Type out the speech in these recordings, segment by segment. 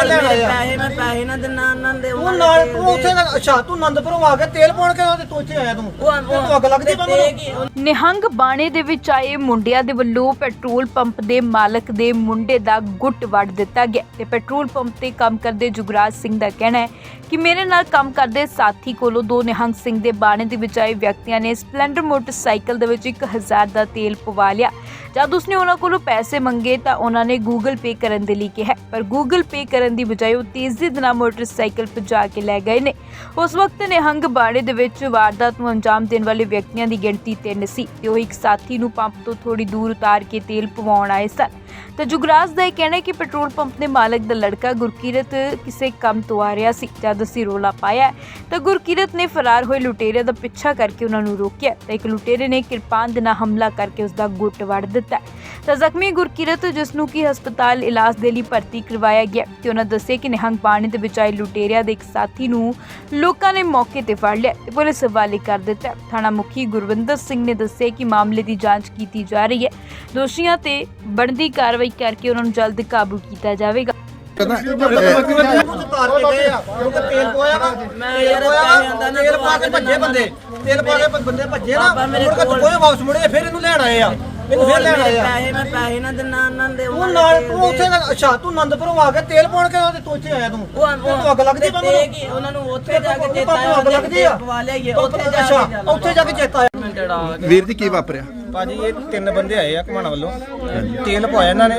ਫੇਰ ਲੈਣ ਆਏ ਆ। ਪੈਸੇ ਮੈਂ ਪੈਸੇ ਨਾ ਦਿਨਾ ਉਹਨਾਂ ਦੇ ਤੂੰ ਨਾਲ ਤੂੰ ਉੱਥੇ ਦਾ- ਅੱਛਾ ਤੂੰ ਆਨੰਦਪੁਰੋਂ ਆ ਕੇ ਤੇਲ ਪਾਉਣ ਕੇ ਤੇ ਤੂੰ ਇੱਥੇ ਆਇਆ ਤੂੰ। ਤੂੰ ਅੱਗ ਲੱਗਦੀ ਬੰਦ ਨੂੰ? ਕੀ ਨਿਹੰਗ ਬਾਣੇ ਦੇ ਵਿੱਚ ਆਏ ਮੁੰਡਿਆਂ ਦੇ ਵੱਲੋਂ ਪੈਟਰੋਲ ਪੰਪ ਦੇ ਮਾਲਕ ਦੇ ਮੁੰਡੇ ਦਾ ਗੁੱਟ ਵੱਢ ਦਿੱਤਾ ਗਿਆ ਤੇ ਪੈਟਰੋਲ ਪੰਪ ਤੇ ਕੰਮ ਕਰਦੇ ਜੁਗਰਾਜ ਸਿੰਘ ਦਾ ਕਹਿਣਾ ਹੈ ਕਿ ਮੇਰੇ ਨਾਲ ਕੰਮ ਕਰਦੇ ਸਾਥੀ ਕੋਲੋਂ ਦੋ ਨਿਹੰਗ ਸਿੰਘ ਦੇ ਬਾਣੇ ਦੇ ਵਿੱਚ ਆਏ ਵਿਅਕਤੀਆਂ ਨੇ ਸਪਲੈਂਡਰ ਮੋਟਰਸਾਈਕਲ ਦੇ ਵਿੱਚ 1000 ਦਾ ਤੇਲ ਪਵਾ ਲਿਆ। ਜਦ ਉਸਨੇ ਉਹਨਾਂ ਕੋਲੋਂ ਪੈਸੇ ਮੰਗੇ ਤਾਂ ਉਹਨਾਂ ਨੇ ਗੂਗਲ ਪੇ ਕਰਨ ਦੇ ਲਈ ਕਿਹਾ ਪਰ ਗੂਗਲ ਪੇ ਕਰਨ ਦੀ ਬਜਾਏ ਉਹ ਤੇਜ਼ੀ ਦੇ ਨਾਲ ਮੋਟਰਸਾਈਕਲ ਭਜਾ ਕੇ ਲੈ ਗਏ ਨੇ। ਉਸ ਵਕਤ ਨਿਹੰਗ ਬਾੜੇ ਦੇ ਵਿੱਚ ਵਾਰਦਾਤ ਨੂੰ ਅੰਜਾਮ ਦੇਣ ਵਾਲੇ ਵਿਅਕਤੀਆਂ ਦੀ ਗਿਣਤੀ ਤਿੰਨ ਸੀ ਤੇ ਉਹ ਇੱਕ ਸਾਥੀ ਨੂੰ ਪੰਪ ਤੋਂ ਥੋੜੀ ਦੂਰ ਉਤਾਰ ਕੇ ਤੇਲ ਪਵਾਉਣ ਆਏ ਸਨ। ਤੇ ਜੁਗਰਾਜ ਦਾ ਇਹ ਕਹਿਣਾ ਹੈ ਕਿ ਪੈਟਰੋਲ ਪੰਪ ਦੇ ਮਾਲਕ ਦਾ ਲੜਕਾ ਗੁਰਕੀਰਤ ਕਿਸੇ ਕੰਮ ਤੋਂ ਆ ਰਿਹਾ ਸੀ। ਜਦ ਅਸੀਂ ਰੋਲਾ ਪਾਇਆ, ਤਾਂ ਗੁਰਕੀਰਤ ਨੇ ਫਰਾਰ ਹੋਏ ਲੁਟੇਰੇ ਦਾ ਪਿੱਛਾ ਕਰਕੇ ਉਹਨਾਂ ਨੂੰ ਰੋਕਿਆ। ਤਾਂ ਇੱਕ ਲੁਟੇਰੇ ਨੇ ਕਿਰਪਾਨ ਦੇ ਨਾਲ ਹਮਲਾ ਕਰਕੇ ਉਸ ਦਾ ਗੁੱਟ ਵੜ ਦਿੱਤਾ। ਤਾਂ ਜ਼ਖਮੀ ਗੁਰਕੀਰਤ ਜਿਸ ਨੂੰ ਕਿ ਹਸਪਤਾਲ ਇਲਾਜ ਦੇ ਲਈ ਭਰਤੀ ਕਰਵਾਇਆ ਗਿਆ ਤੇ ਉਹਨਾਂ ਦੱਸਿਆ ਕਿ ਨਿਹੰਗ ਬਾਣੇ ਦੇ ਵਿੱਚ ਆਏ ਲੁਟੇਰਿਆਂ ਦੇ ਇੱਕ ਸਾਥੀ ਨੂੰ ਲੋਕਾਂ ਨੇ ਮੌਕੇ ਤੇ ਫੜ ਲਿਆ ਤੇ ਪੁਲਿਸ ਹਵਾਲੇ ਕਰ ਦਿੱਤਾ ਥਾਣਾ ਮੁਖੀ ਗੁਰਵਿੰਦਰ ਸਿੰਘ ਨੇ ਦੱਸਿਆ ਕਿ ਮਾਮਲੇ ਦੀ ਜਾਂਚ ਕੀਤੀ ਜਾ ਰਹੀ ਹੈ। ਦੋਸ਼ੀਆਂ ਤੇ ਬਣਦੀ ਕਾਰਵਾਈ ਕਰਕੇ ਉਹਨਾਂ ਨੂੰ ਜਲਦ ਕਾਬੂ ਕੀਤਾ ਜਾਵੇਗਾ। ਉਤਾਰ ਕੇ ਗਏ ਆ ਕਿਉਂਕਿ ਤੇਲ ਪੋਇਆ ਨਾ। ਮੈਂ ਤੇਲ ਯਾਰ ਪੋਇਆ ਪੈਸੇ ਆਂਦਾ ਨਾ ਨਾ ਤੇਲ ਪਾ ਕੇ ਭੱਜੇ ਬੰਦੇ ਤੇਲ ਪਾ ਕੇ ਬੰਦੇ ਭੱਜੇ ਨਾ ਮੁੜ ਕੇ ਕੋਈ ਵਾਪਸ ਮੁੜੇ ਫਿਰ ਇਹਨੂੰ ਲੈਣ ਆਏ ਆ। ਇਹਨੂੰ ਫਿਰ ਲੈਣ ਆਏ ਆ ਪੈਸੇ ਮੈਂ ਪੈਸੇ ਨਾ ਦਿਨਾ ਉਹਨਾਂ ਦੇ ਤੂੰ ਨਾਲ ਤੂੰ ਉੱਥੇ ਦਾ- ਅੱਛਾ ਤੂੰ ਆਨੰਦਪੁਰੋਂ ਆ ਕੇ ਤੇਲ ਪਾਉਣ ਕੇ ਤੇ ਤੂੰ ਇੱਥੇ ਆਇਆ ਤੂੰ? ਉਹ ਤੂੰ ਅੱਗ ਲੱਗਦੀ ਬੰਦ ਨੂੰ? ਕੀ ਉਹਨਾਂ ਨੂੰ ਉੱਥੇ ਜਾ ਕੇ ਚੇਤਾ ਪਾਪਾ ਅੱਗ ਲੱਗਦੀ ਆ। ਪਵਾ ਲਿਆਈਏ ਉੱਥੇ ਜਾ ਅੱਛਾ ਕੇ ਉੱਥੇ ਜਾ ਕੇ ਚੇਤਾ ਆਇਆ। ਵੀਰ ਜੀ ਕੀ ਵਾਪਰਿਆ? ਭਾਜੀ ਇਹ ਤਿੰਨ ਬੰਦੇ ਆਏ ਆ ਘਮਾਣਾ ਵੱਲੋਂ। ਤੇਲ ਪਵਾਇਆ ਇਹਨਾਂ ਨੇ।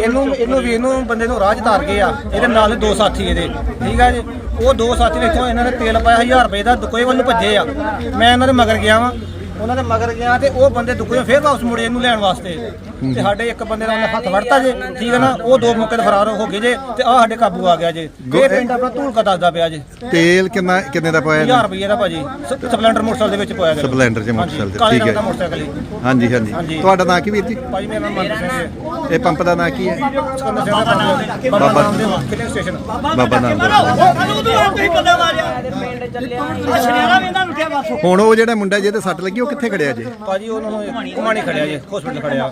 ਇਹਨੂੰ ਇਹਨੂੰ ਵੀ ਇਹਨੂੰ ਬੰਦੇ ਨੂੰ ਰਾਹ 'ਚ ਤਾਰ ਗਏ ਆ। ਇਹਦੇ ਨਾਲ ਦੋ ਸਾਥੀ ਇਹਦੇ। ਠੀਕ ਆ ਜੀ? ਉਹ ਦੋ ਸਾਥੀ ਨੇ ਇੱਥੋਂ ਇਹਨਾਂ ਨੇ ਤੇਲ ਪਾਇਆ 1000 ਰੁਪਏ ਦਾ ਦੁਕੋਏ ਵੱਲ ਨੂੰ ਭੱਜੇ ਆ। ਮੈਂ ਇਹਨਾਂ ਦੇ ਮਗਰ ਗਿਆ ਵਾਂ। ਉਹਨਾਂ ਦੇ ਮਗਰ ਗਿਆ ਤੇ ਉਹ ਬੰਦੇ ਦੁਕੋਏ ਫੇਰ ਵਾਪਸ ਮੁੜੇ ਇਹਨੂੰ ਲੈਣ ਵਾਸਤੇ। ਤੇ ਸਾਡੇ ਇੱਕ ਬੰਦੇ ਦਾ ਉਹਨੇ ਹੱਥ ਵੜਤਾ ਜੇ ਠੀਕ ਹੈ ਨਾ? ਉਹ ਦੋ ਮੌਕੇ ਤੇ ਫਰਾਰ ਹੋ ਗਏ ਜੇ ਤੇ ਆ ਸਾਡੇ ਕਾਬੂ ਆ ਗਿਆ ਜੇ। ਇਹ ਪਿੰਡ ਆਪਣਾ ਧੂਲਕਾ ਦੱਸਦਾ ਪਿਆ ਜੇ। ਤੇਲ ਕਿੰਨਾ ਕਿੰਨੇ ਦਾ ਪਾਇਆ 1000 ਰੁਪਏ ਦਾ ਭਾਜੀ। ਸ- ਸਪਲੈਂਡਰ ਮੋਟਰਸਾਈਕਲ ਦੇ ਵਿੱਚ ਪਾਇਆ ਗਿਆ। ਸਪਲੈਂਡਰ 'ਚ ਮੋਟਰਸਾਈਕਲ ਤੇ, ਕਾਲੇ ਠੀਕ ਰੰਗ ਦਾ ਹੈ। ਮੋਟਰਸਾਈਕਲ ਜੀ। ਹਾਂਜੀ ਹਾਂਜੀ। ਹਾਂਜੀ। ਤੁਹਾਡਾ ਨਾਂ ਕੀ ਵੀਰ ਜੀ? ਭਾਜੀ ਮੇਰਾ ਨਾਮ ਮਨਪ੍ਰੀਤ ਸਿੰਘ ਹੈ। ਇਹ ਪੰਪ ਦਾ ਨਾਂ ਕੀ ਹੈ? ਸਿਕੰਦਰ ਸਿੰਘ ਦਾ ਨਾਮ ਬਾਬਾ ਨਾਮਦੇਵ ਫਿਲਿੰਗ ਸਟੇਸ਼ਨ? ਬਾਬਾ ਨਾਮ ਹੁਣ ਉਹ ਜਿਹੜਾ ਮੁੰਡਾ ਜਿਹਦੇ ਸੱਟ ਲੱਗੀ ਉਹ ਕਿੱਥੇ ਖੜਿਆ ਜੇ? ਭਾਜੀ ਉਹਨੂੰ ਕੁਮਾਣੀ ਖੜਿਆ ਜੀ ਹਸਪੀਟਲ ਖੜਿਆ।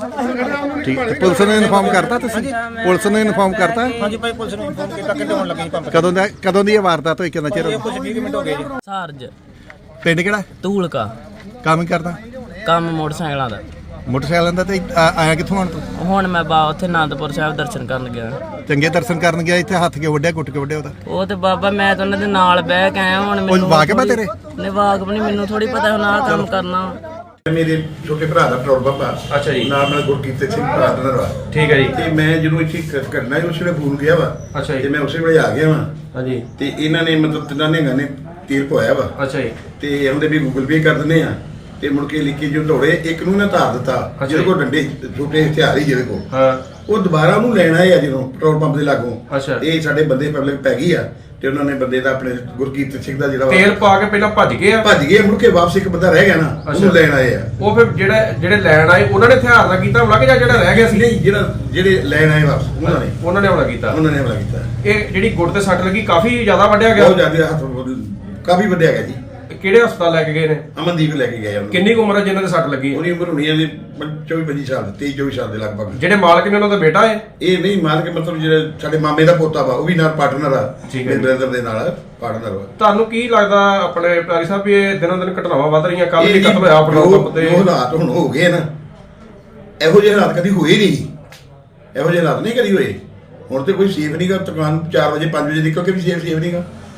ਠੀਕ ਤੇ ਪੁਲਿਸ ਨੂੰ ਇਨਫਾਰਮ ਕਰਤਾ ਤੁਸੀਂ? ਪੁਲਿਸ ਨੂੰ ਇਨਫਾਰਮ ਕਰਤਾ? ਹਾਂਜੀ ਭਾਈ ਪੁਲਿਸ ਨੂੰ ਫੋਨ ਕੀਤਾ ਲੱਗੇ ਜੀ ਪੰਪ ਕਦੋਂ ਦਾ ਕਦੋਂ ਦੀ ਇਹ ਵਾਰਦਾਤ ਹੋਈ ਕਿੰਨਾ ਚਿਰ ਇਹ ਹੋ ਕੁਝ 20 ਮਿੰਟ ਹੋ ਗਏ ਜੀ। ਸਾਰਜ। ਪਿੰਡ ਕਿਹੜਾ? ਧੂਲਕਾ। ਕੰਮ ਹੀ ਕਰਦਾ? ਕੰਮ ਮੋਟਰਸਾਈਕਲਾਂ ਦਾ। ਮੋਟਰਸਾਈਕਲਾਂ ਦਾ ਤੇ ਆ- ਆਇਆ ਕਿੱਥੋਂ ਆਣ ਤੂੰ? ਹੁਣ ਮੈਂ ਬਾ ਉੱਥੇ ਆਨੰਦਪੁਰ ਸਾਹਿਬ ਦਰਸ਼ਨ ਕਰਨ ਗਿਆ। ਚੰਗੇ ਦਰਸ਼ਨ ਕਰਨ ਗਿਆ ਇੱਥੇ ਹੱਥ ਕੇ ਵੱਡਿਆ ਗੁੱਟ ਕੇ ਵੱਡਿਆ ਉਹਦਾ? ਉਹ ਤੇ ਬਾਬਾ ਮੈਂ ਤਾਂ ਉਹਨਾਂ ਦੇ ਨਾਲ ਬਹਿ ਕੇ ਆਇਆ ਹੁਣ ਉਹ ਵਾਕਿਬ ਆ ਤੇਰੇ? ਨੇ ਵਾਕਬ ਨਹੀਂ ਮੈਨੂੰ ਥੋੜੀ ਪਤਾ ਹੁਣ ਆਹ ਕੰਮ ਕਰਨਾ। ਮੇਰੇ ਛੋਟੇ ਭਰਾ ਦਾ ਪੈਟਰੋਲ ਪੰਪ ਆ ਅੱਛਾ ਜੀ। ਨਾਮ ਨਾਲ ਗੁਰਕੀਰਤ ਸਿੰਘ ਪਾਰਟਨਰ ਵਾ ਠੀਕ ਹੈ ਜੀ। ਤੇ ਮੈਂ ਜਦੋਂ ਇੱਥੇ ਕ- ਕਰਨਾ ਸੀ ਉਸ ਵੇਲੇ ਫੋਨ ਗਿਆ ਵਾ। ਅੱਛਾ ਜੀ। ਤੇ ਮੈਂ ਉਸੇ ਵੇਲੇ ਆ ਗਿਆ ਵਾ। ਹਾਂਜੀ। ਤੇ ਇਹਨਾਂ ਨੇ ਮਤਲਬ ਤਿੰਨਾਂ ਨੇ ਨੇ ਤੀਰ ਪਵਾਇਆ ਵਾ। ਅੱਛਾ ਜੀ। ਤੇ ਉਹਦੇ ਵੀ ਗੂਗਲ ਪੇ ਕਰ ਦਿੰਦੇ ਆ। ਤੇ ਮੁੜ ਕੇ ਲਿਖੀ ਜੋ ਦੌੜੇ ਇੱਕ ਨੂੰ ਨਾ ਧਾਰ ਦਿੱਤਾ। ਜਿਹਦੇ। ਕੋਲ ਡੰਡੇ ਛੋਟੇ ਹਥਿਆਰ ਹੀ ਜਿਹਦੇ ਕੋਲ। ਹਾਂ। ਉਹ ਦੁਬਾਰਾ ਉਹਨੂੰ ਲੈਣ ਆ ਜਦੋਂ ਪੈਟਰੋਲ ਪੰਪ ਦੇ ਲਾਗੋਂ। ਅੱਛਾ। ਇਹ ਸਾਡੇ ਬੰਦੇ ਪਬਲਿਕ ਪੈ ਗਈ ਆ। ਤੇ ਉਹਨਾਂ ਨੇ ਬੰਦੇ ਦਾ ਆਪਣੇ ਗੁਰਕੀਰਤ ਸਿੰਘ ਦਾ ਜਿਹੜਾ ਵਾ, ਤੇਲ ਪਾ ਕੇ ਪਹਿਲਾਂ ਭੱਜ ਗਏ ਆ। ਭੱਜ ਗਏ ਮੁੜ ਕੇ ਵਾਪਸ ਇੱਕ ਬੰਦਾ ਰਹਿ ਗਿਆ ਨਾ ਉਹਨੂੰ ਅੱਛਾ। ਲੈਣ ਆਏ ਆ। ਉਹ ਫਿਰ ਜਿਹੜੇ ਜਿਹੜੇ ਲੈਣ ਆਏ ਉਹਨਾਂ ਨੇ ਹਥਿਆਰ ਨਾਲ ਕੀਤਾ ਹਮਲਾ ਕਿ ਜਾਂ ਜਿਹੜਾ ਰਹਿ ਗਿਆ ਸੀ? ਨਹੀਂ ਜਿਹੜਾ ਜਿਹੜੇ ਲੈਣ ਆਏ ਵਾਪਸ ਉਹਨਾਂ ਨੇ। ਉਹਨਾਂ ਨੇ ਹਮਲਾ ਕੀਤਾ। ਉਹਨਾਂ ਨੇ ਹਮਲਾ ਕੀਤਾ। ਇਹ ਜਿਹੜੀ ਗੁੱਟ ਤੇ ਸੱਟ ਲੱਗੀ ਕਾਫੀ ਜ਼ਿਆਦਾ ਵੱਢਿਆ ਬਹੁਤ ਗਿਆ ਜ਼ਿਆਦਾ ਹੱਥ ਕਾਫੀ ਵੱਡਿਆ ਗਿਆ ਜੀ। ਕਿਹੜੇ ਹਸਪਤਾਲ ਲੈ ਕੇ ਗਏ ਨੇ? ਅਮਨਦੀਪ ਲੈ ਕੇ ਗਏ ਉਹਨੂੰ ਕਿੰਨੀ ਕੁ ਉਮਰ ਹੈ ਜਿਨ੍ਹਾਂ ਦੇ ਸੱਟ ਲੱਗੀ ਹੈ? ਉਹਦੀ ਉਮਰ ਹੋਣੀ ਹੈ ਜੀ 24 25 ਸਾਲ 23 24 ਸਾਲ ਦੇ ਲਗਭਗ। ਜਿਹੜੇ ਮਾਲਕ ਨੇ ਉਹਨਾਂ ਦਾ ਬੇਟਾ ਹੈ? ਇਹ ਨਹੀਂ ਮਾਰ ਕੇ ਮਤਲਬ ਜਿਹੜਾ ਸਾਡੇ ਮਾਮੇ ਦਾ ਪੋਤਾ ਵਾ ਉਹ ਵੀ ਨਾਲ ਪਾਰਟਨਰ ਆ ਠੀਕ ਹੈ ਮੇਰੇ ਬ੍ਰਦਰ ਦੇ ਨਾਲ ਪਾਰਟਨਰ ਵਾ। ਤੁਹਾਨੂੰ ਕੀ ਲੱਗਦਾ ਆਪਣੇ ਪਿਆਰੀ ਸਾਹਿਬ ਵੀ ਇਹ ਦਿਨੋਂ ਦਿਨ ਘਟਨਾਵਾਂ ਵੱਧ ਰਹੀਆਂ ਕੱਲ ਵੀ ਕਤਲ ਹੋਇਆ ਪੈਟਰੋਲ ਜੋ- ਪੰਪ ਤੇ? ਜੋ ਹਾਲਾਤ ਹੁਣ ਹੋ ਗਏ ਨਾ ਇਹੋ ਜਿਹੇ ਹਾਲਾਤ ਕਦੀ ਹੋਏ ਨਹੀਂ। ਇਹੋ ਜਿਹੇ ਹਾਲਾਤ ਨਹੀਂ ਕਦੀ ਹੋਏ। ਹੁਣ ਤੇ ਕੋਈ ਸੇਫ ਨਹੀਂਗਾ ਦੁਕਾਨ 4 ਵਜੇ 5 ਵਜੇ ਨਿਕਲ ਕੇ ਵੀ ਸੇਫ ਸੇਫ ਨਹੀਂਗਾ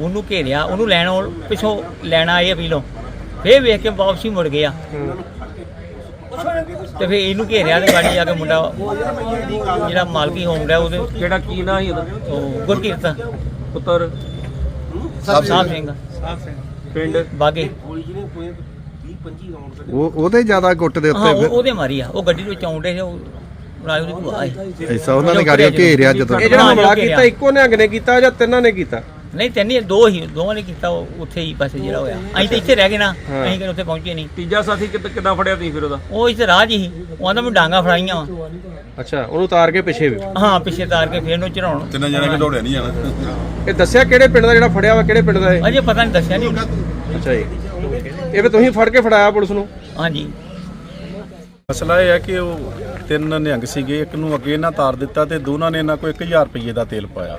ਉਹਨੂੰ ਘੇਰਿਆ ਉਹਨੂੰ ਲੈਣ ਉਹ ਪਿੱਛੋਂ ਲੈਣਾ ਆਏ ਅਪੀਲੋਂ ਫੇਰ ਵੇਖ ਕੇ ਵਾਪਸੀ ਮੁੜ ਗਿਆ ਤੇ ਫੇਰ ਇਹਨੂੰ ਘੇਰਿਆ ਤੇ ਗਾੜੀ ਜਾ ਕੇ ਮੁੰਡਾ ਜਿਹੜਾ ਮਾਲਕੀ ਹੋਮ ਦਾ ਉਹਦੇ। ਜਿਹੜਾ ਕੀ ਨਾ ਸੀ ਉਹਦਾ? ਉਹ ਗੁਰਕੀਰਤ। ਪੁੱਤਰ? ਸਾਹਿਬ ਸਿੰਘ। ਪਿੰਡ? ਬਾਗੇ। ਉਹ ਉਹਦੇ ਜ਼ਿਆਦਾ ਗੁੱਟ ਦੇ ਹਾਂ ਉੱਤੇ ਉਹ- ਉਹਦੇ ਮਾਰੀ ਆ। ਉਹ ਗੱਡੀ ਦੇ ਵਿੱਚ ਆਉਂਦੇ ਸੀ ਉਹ ਰਾਜ ਉਹਦੀ ਭੂਆ ਸੀ। ਐਸਾ ਉਹਨਾਂ ਨੇ ਗਾੜੀਆਂ ਘੇਰਿਆ ਜਦੋਂ ਇਹ ਜਿਹੜਾ ਹਮਲਾ ਕੀਤਾ। ਇੱਕੋ ਨਿਹੰਗ ਨੇ ਕੀਤਾ ਜਾਂ ਤਿੰਨਾਂ ਨੇ ਕੀਤਾ? ਨਹੀਂ ਤਿੰਨ ਦੋ ਹੀ ਦੋਵਾਂ ਨੇ ਕੀਤਾ ਉਹ ਉੱਥੇ ਹੀ ਬਸ ਜਿਹੜਾ ਹੋਇਆ। ਅਸੀਂ ਤਾਂ ਇੱਥੇ ਰਹਿ ਗਏ ਨਾ ਅਸੀਂ ਕਿ ਉੱਥੇ ਪਹੁੰਚੇ ਨਹੀਂ। ਤੀਜਾ ਸਾਥੀ ਕਿੱਦ- ਕਿੱਦਾਂ ਫੜਿਆ ਤੁਸੀਂ ਫਿਰ ਉਹਦਾ? ਉਹ ਇੱਥੇ ਰਾਹ 'ਚ ਹੀ ਉਹ ਆਂਦਾ ਮੈਂ ਡਾਂਗਾ ਫੜਾਈਆਂ ਵਾ। ਅੱਛਾ ਉਹਨੂੰ ਉਤਾਰ ਕੇ ਪਿੱਛੇ ਵੀ? ਹਾਂ ਪਿੱਛੇ ਤਾਰ ਕੇ ਫੇਰ ਨੂੰ ਚੜਾਉਣ ਤਿੰਨ ਜਣੇ ਕਿ ਦੌੜਿਆ ਨਹੀਂ ਜਾਣਾ। ਇਹ ਦੱਸਿਆ ਕਿਹੜੇ ਪਿੰਡ ਦਾ ਜਿਹੜਾ ਫੜਿਆ ਵਾ ਕਿਹੜੇ ਪਿੰਡ ਦਾ ਇਹ? ਅਜੇ ਪਤਾ ਨਹੀਂ ਦੱਸਿਆ ਨਹੀਂ। ਅੱਛਾ ਜੀ। ਇਹ ਵੀ ਤੁਸੀਂ ਫੜ ਕੇ ਫੜਾਇਆ ਪੁਲਿਸ ਨੂੰ? ਹਾਂਜੀ। ਮਸਲਾ ਇਹ ਹੈ ਕਿ ਉਹ ਤਿੰਨ ਨਿਹੰਗ ਸੀਗੇ ਇੱਕ ਨੂੰ ਅੱਗੇ ਇਹਨਾਂ ਤਾਰ ਦਿੱਤਾ ਤੇ ਦੋਨਾਂ ਨੇ ਇਹਨਾਂ ਕੋਲ 1000 ਰੁਪਏ ਦਾ ਤੇਲ ਪਾਇਆ।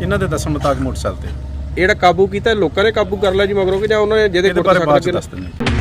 ਇਹਨਾਂ ਦੇ ਦੱਸਣ ਮੁਤਾਬਕ ਮੋਟਰਸਾਈਕਲ ਤੇ ਜਿਹੜਾ ਕਾਬੂ ਕੀਤਾ ਲੋਕਾਂ ਨੇ ਕਾਬੂ ਕਰ ਲਿਆ ਜੀ ਮਗਰੋਂ ਕਿ ਜਾਂ ਉਹਨਾਂ ਨੇ ਜਿਹਦੇ ਇਹਦੇ ਬਾਰੇ ਬਾਅਦ ਚ? ਦੱਸ ਦਿੰਦੇ